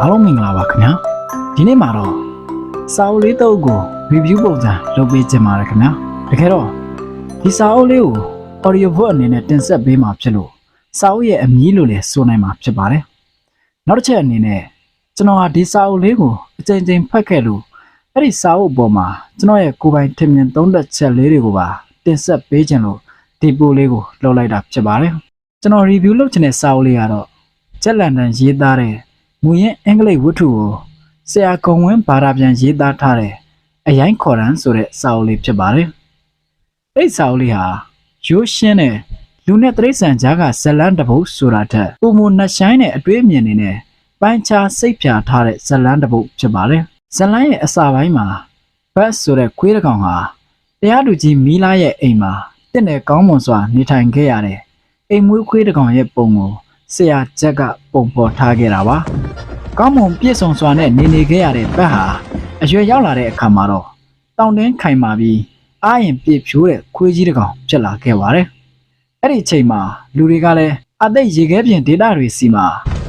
အားလုံးမင်္ဂလာပါခင်ဗျာဒီနေ့မှာတော့စာအုပ်လေးတစ်အုပ်ကို review ပုံစံလုပ်ပေးခြင်းပါတယ်ခင်ဗျာတကယ်တော့ဒီစာအုပ်လေးကို audio book အနေနဲ့တင်ဆက်ပေးမှာဖြစ်လို့စာအုပ်ရဲ့အမည်လို့လည်းဆိုနိုင်မှာဖြစ်ပါတယ်နောက်တစ်ချက်အနေနဲ့ကျွန်တော်ဟာဒီစာအုပ်လေးကိုအကြိမ်ကြိမ်ဖတ်ခဲ့လို့အဲ့ဒီစာအုပ်အပေါ်မှာကျွန်တော်ရဲ့ကိုယ်ပိုင်ထင်မြင်သုံးသပ်ချက်လေးတွေကိုပါတင်ဆက်ပေးခြင်းလို့ဒီပို့လေးကိုလုပ်လိုက်တာဖြစ်ပါတယ်ကျွန်တော် review လုပ်ချင်တဲ့စာအုပ်လေးကတော့ချက်လန်တန်ရေးသားတဲ့ မူရင်းအင်္ဂလိပ်ဝတ္ထုကိုဆရာကုံဝင်းဘာသာပြန်ရေးသားထားတဲ့အရိုင်းခေါ်ရန်ဆိုတဲ့စာအုပ်လေးဖြစ်ပါတယ်။အဲ့ဒီစာအုပ်လေးဟာရိုးရှင်းတဲ့လူနဲ့တရိษံကြားကဇလန်းတစ်ပုဒ်ဆိုတာထက်ပုံမနှဆိုင်တဲ့အတွေ့အမြင်တွေနဲ့ပိုင်းခြားစိတ်ဖြာထားတဲ့ဇလန်းတစ်ပုဒ်ဖြစ်ပါတယ်။ဇလန်းရဲ့အစာပိုင်းမှာဘတ်ဆိုတဲ့ခွေးတစ်ကောင်ဟာတရားသူကြီးမီလာရဲ့အိမ်မှာတင့်တယ်ကောင်းမွန်စွာနေထိုင်ခဲ့ရတဲ့အိမ်မွေးခွေးတစ်ကောင်ရဲ့ပုံကို ဆရာချက်ကပုံဖော်ထားခဲ့တာပါ။ကောင်းမွန်ပြည့်စုံစွာနဲ့နေနေခဲ့ရတဲ့ဘက်ဟာအရွယ်ရောက်လာတဲ့အခါမှာတော့တောင်တင်းခိုင်မာပြီးအာရင်ပြည့်ဖြိုးတဲ့ခွေးကြီးတစ်ကောင်ဖြစ်လာခဲ့ပါတယ်။အဲ့ဒီအချိန်မှာလူတွေကလည်းအသိရေခဲပြင်ဒေတာတွေစီမှာ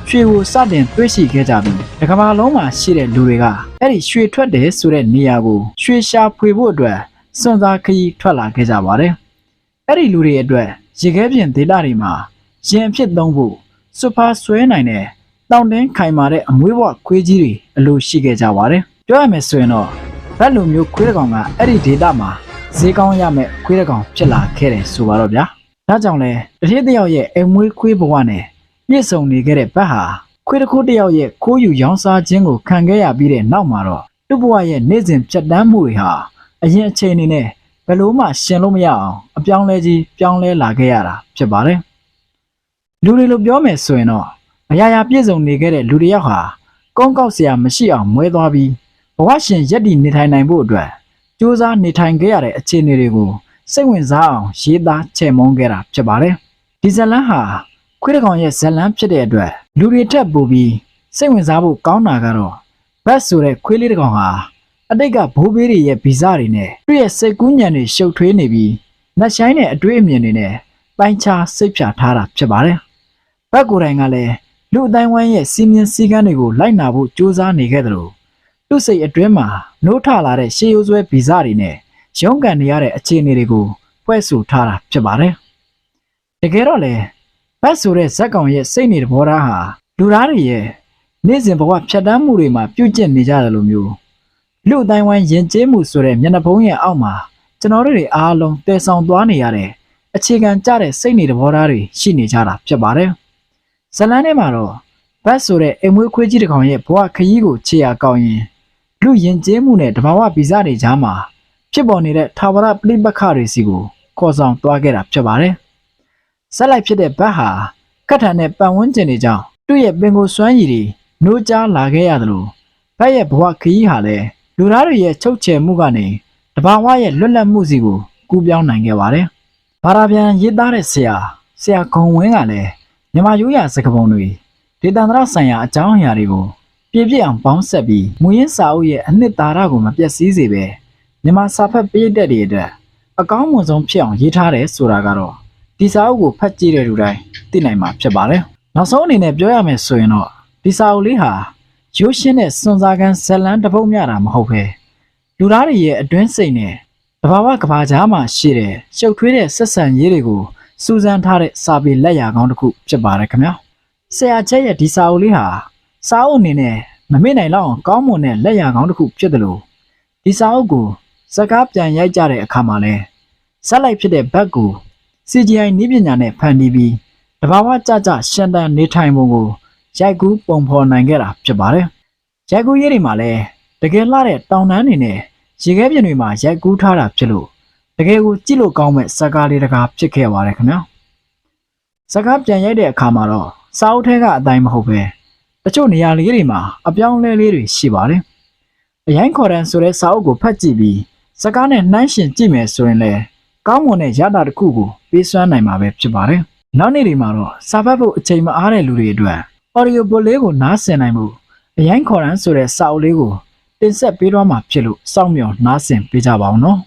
ရွှေကိုစတင်တွေ့ရှိခဲ့ကြပြီးတကမ္ဘာလုံးမှာရှိတဲ့လူတွေကအဲ့ဒီရွှေထွက်တယ်ဆိုတဲ့နေရာကိုရွှေရှာဖွေဖို့အတွက်စွန့်စားခရီးထွက်လာခဲ့ကြပါတယ်။အဲ့ဒီလူတွေအတွက်ရေခဲပြင်ဒေတာတွေမှာရင်အဖြစ်သုံးဖို့ စူပါဆွဲနိုင်တဲ့တောင်တင်းခိုင်မာတဲ့အမွေးဘဝခွေးကြီးတွေအလိုရှိခဲ့ကြပါတယ်။ပြောရမယ်ဆိုရင်တော့ဘက်လိုမျိုးခွေးတစ်ကောင်ကအဲ့ဒီဒေတာမှာဈေးကောင်းရမဲ့ခွေးတစ်ကောင်ဖြစ်လာခဲ့တယ်ဆိုပါတော့ဗျာ။ဒါကြောင့်လဲတစ်ထည့်တစ်ယောက်ရဲ့အမွေးခွေးဘဝနဲ့ပြည့်စုံနေခဲ့တဲ့ဘက်ဟာခွေးတစ်ခုတစ်ယောက်ရဲ့ခိုးယူရောင်းစားခြင်းကိုခံခဲ့ရပြီးတဲ့နောက်မှာတော့သူ့ဘဝရဲ့နေ့စဉ်ဖြတ်တန်းမှုတွေဟာအရင်အချိန်အနေနဲ့ဘယ်လို့မှရှင်လို့မရအောင်အပြောင်းလဲကြီးပြောင်းလဲလာခဲ့ရတာဖြစ်ပါတယ်။ လူတွေလိုပြောမယ်ဆိုရင်တော့အရာရာပြည့်စုံနေခဲ့တဲ့လူတစ်ယောက်ဟာကုန်းကောက်စရာမရှိအောင်မွဲသွားပြီးဘဝရှင်ရက်တည်နေထိုင်နိုင်ဖို့အတွက်ကြိုးစားနေထိုင်ခဲ့ရတဲ့အခြေအနေတွေကိုစိတ်ဝင်စားအောင်ရေးသားချဲ့မုန်းခဲ့တာဖြစ်ပါတယ်။ဒီဇလန်ဟာခွေးတစ်ကောင်ရဲ့ဇလန်ဖြစ်တဲ့အတွက်လူတွေထက်ပိုပြီးစိတ်ဝင်စားဖို့ကောင်းတာကတော့ဘတ်ဆိုတဲ့ခွေးလေးတစ်ကောင်ဟာအတိတ်ကဘိုးဘေးတွေရဲ့ဗီဇတွေနဲ့သူ့ရဲ့စိတ်ကူးညံတွေရှုပ်ထွေးနေပြီးနှက်ဆိုင်တဲ့အတွေ့အမြင်တွေနဲ့ပိုင်းခြားစိတ်ဖြာထားတာဖြစ်ပါတယ်။ ဘတ်ကိုယ်တိုင်ကလည်းလူအတိုင်းဝိုင်းရဲ့စီမင်းစည်းကမ်းတွေကိုလိုက်နာဖို့ကြိုးစားနေခဲ့တယ်လို့သူ့စိတ်အတွင်းမှာနှိုးထလာတဲ့ရှေးရိုးဆွဲဗီဇတွေနဲ့ရုန်းကန်နေရတဲ့အခြေအနေတွေကိုဖွဲ့ဆိုထားတာဖြစ်ပါတယ်။တကယ်တော့လေဘတ်ဆိုတဲ့ဇက်ကောင်ရဲ့စိတ်နေတဘောထားဟာလူသားတွေရဲ့နေ့စဉ်ဘဝဖြတ်တန်းမှုတွေမှာပြုတ်ကျက်နေကြတယ်လို့မျိုးလူအတိုင်းဝိုင်းယဉ်ကျေးမှုဆိုတဲ့မျက်နှာဖုံးရဲ့အောက်မှာကျွန်တော်တို့တွေအားလုံးတည်ဆောင်သွားနေရတဲ့အခြေခံကျတဲ့စိတ်နေတဘောထားတွေရှိနေကြတာဖြစ်ပါတယ်။ ဇလန်းထဲမှာတော့ဘတ်ဆိုတဲ့အိမ်မွေးခွေးကြီးတစ်ကောင်ရဲ့ဘဝခရီးကိုခြေရကောင်းရင်လူယဉ်ကျေးမှုနဲ့တဘာဝဗီဇတွေကြားမှာဖြစ်ပေါ်နေတဲ့ထာဝရပဋိပက္ခတွေစီကိုခေါ်ဆောင်သွားခဲ့တာဖြစ်ပါတယ်။ဆက်လိုက်ဖြစ်တဲ့ဘတ်ဟာကတ်ထန်တဲ့ပတ်ဝန်းကျင်တွေကြောင့်သူ့ရဲ့ပင်ကိုစွမ်းရည်တွေနှိုးကြားလာခဲ့ရတယ်လို့ဘတ်ရဲ့ဘဝခရီးဟာလည်းလူသားတွေရဲ့ချုပ်ချယ်မှုကနေတဘာဝရဲ့လွတ်လပ်မှုစီကိုကူးပြောင်းနိုင်ခဲ့ပါတယ်။ဘာသာပြန်ရေးသားတဲ့ဆရာဆရာဂုံဝင်းကလည်း မြန်မာရိုးရာစကားပုံတွေဒေသန္တရဆိုင်ရာအကြောင်းအရာတွေကိုပြည့်ပြည့်အောင်ပေါင်းဆက်ပြီးမူရင်းစာအုပ်ရဲ့အနှစ်သာရကိုမပြတ်စည်းစေပဲမြန်မာစာဖတ်ပေးတဲ့တွေအတွက်အကောင်းမွန်ဆုံးဖြစ်အောင်ရေးထားတယ်ဆိုတာကတော့ဒီစာအုပ်ကိုဖတ်ကြည့်တဲ့လူတိုင်းသိနိုင်မှာဖြစ်ပါတယ်။နောက်ဆုံးအနေနဲ့ပြောရမယ်ဆိုရင်တော့ဒီစာအုပ်လေးဟာရိုးရှင်းတဲ့စွန်စားကန်ဇလန်းတစ်ပုဒ်မြတာမဟုတ်ပဲလူသားတွေရဲ့အတွင်းစိတ်နဲ့တဘာဝကဘာကြားမှာရှိတဲ့ရှုပ်ထွေးတဲ့ဆက်ဆံရေးတွေကို စူးစမ်းထားတဲ့စာပေလက်ရာကောင်းတစ်ခုဖြစ်ပါတယ်ခင်ဗျာဆရာချက်ရဲ့ဒီစာအုပ်လေးဟာစာအုပ်အနေနဲ့မမေ့နိုင်လောက်အောင်ကောင်းမွန်တဲ့လက်ရာကောင်းတစ်ခုဖြစ်တယ်လို့ဒီစာအုပ်ကိုစကားပြန်ရိုက်ကြတဲ့အခါမှာလဲဆက်လိုက်ဖြစ်တဲ့ဘက်ကို CGI နည်းပညာနဲ့ဖန်တီးပြီးတဘာဝကြကြရှန်တန်နေထိုင်ပုံကိုရိုက်ကူးပုံဖော်နိုင်ခဲ့တာဖြစ်ပါတယ်ရိုက်ကူးရေးတွေမှာလဲတကယ်လှတဲ့တောင်တန်းတွေနဲ့ရေခဲပြင်တွေမှာရိုက်ကူးထားတာဖြစ်လို့ တကယ်ကိုကြည့်လို့ကောင်းမဲ့စကားလေးတကားဖြစ်ခဲ့ပါတယ်ခင်ဗျာစကားပြန်ရိုက်တဲ့အခါမှာတော့စာအုပ်ထဲကအတိုင်းမဟုတ်ပဲတချို့နေရာလေးတွေမှာအပြောင်းလဲလေးတွေရှိပါတယ်အရင်ခေါ်တန်းဆိုတဲ့စာအုပ်ကိုဖတ်ကြည့်ပြီးစကားနဲ့နှိုင်းယှဉ်ကြည့်မယ်ဆိုရင်လည်းကောင်းမွန်တဲ့ရတာတစ်ခုကိုပေးစွမ်းနိုင်မှာပဲဖြစ်ပါတယ်နောက်နေ့တွေမှာတော့စာဖတ်ဖို့အချိန်မအားတဲ့လူတွေအတွက် audio book လေးကိုနားဆင်နိုင်မှုအရင်ခေါ်တန်းဆိုတဲ့စာအုပ်လေးကိုတင်ဆက်ပေးတော့မှာဖြစ်လို့စောင့်မျှော်နားဆင်ပေးကြပါအောင်နော်